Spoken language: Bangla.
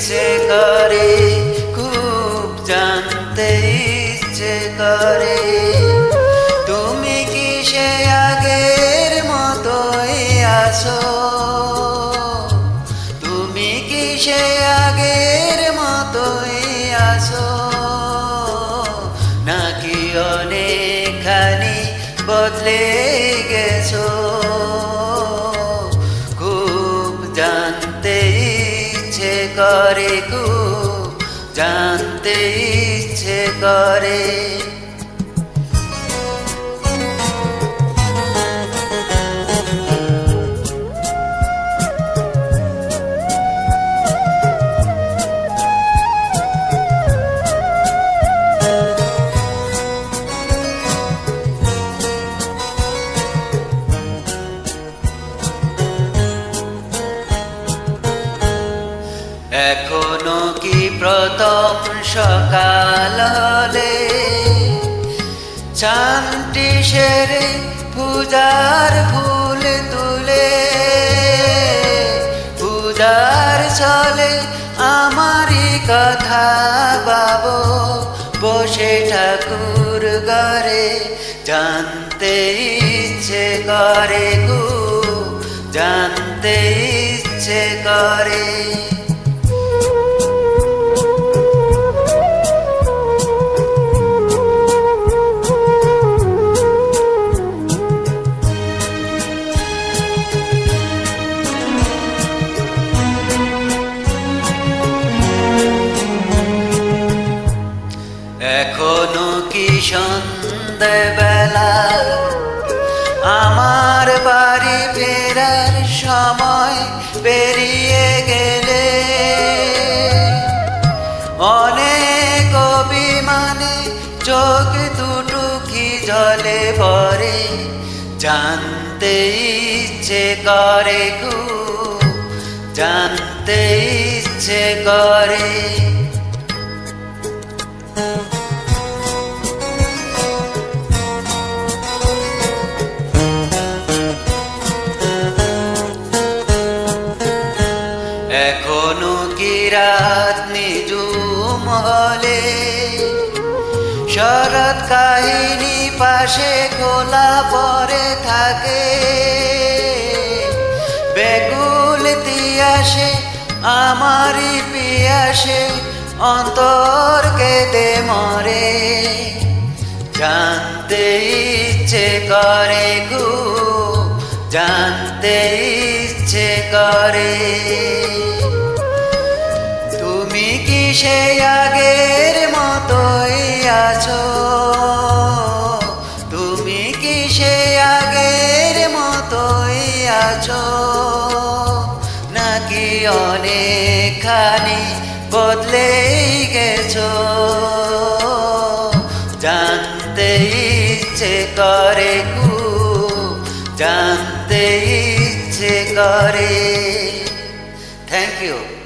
ইচ্ছে করে, খুব জানতে ইচ্ছে করে। তুমি কি সে আগের মতোই আছো? তুমি কি সে আগের মতোই আছো? নাকি অনেকখানি বদলে করে গো জানতে ইচ্ছে করে। কি প্রথম সকাল হলে? চানটি সেরে পূজার ফুল তুলে। পূজার চলে আমারই কথা বাবো বসে ঠাকুর ঘরে জানতে ইচ্ছে করে গু। জানতে ইচ্ছে করে। সন্ধ্যেবেলা আমার বাড়ি ফেরার সময় পেরিয়ে গেলে অনেক অভিমানে চোখ দুটো কি জলে পরে জানতে ইচ্ছে করে গু, জানতে ইচ্ছে করে। নিজুম হলে শরৎ কাহিনী পাশে খোলা পরে থাকে। বেগুল তিয়াসে, আমারই পিয়াসে, অন্তর কেঁদে মরে। জানতে ইচ্ছে করে গু, জানতে ইচ্ছে করে। কি আগের মতোই আছো? তুমি কি সে আগের মতোই আছো? নাকি অনেকখানি বদলে গেছো? জানতে ইচ্ছে করে কু, জানতে ইচ্ছে করে। Thank you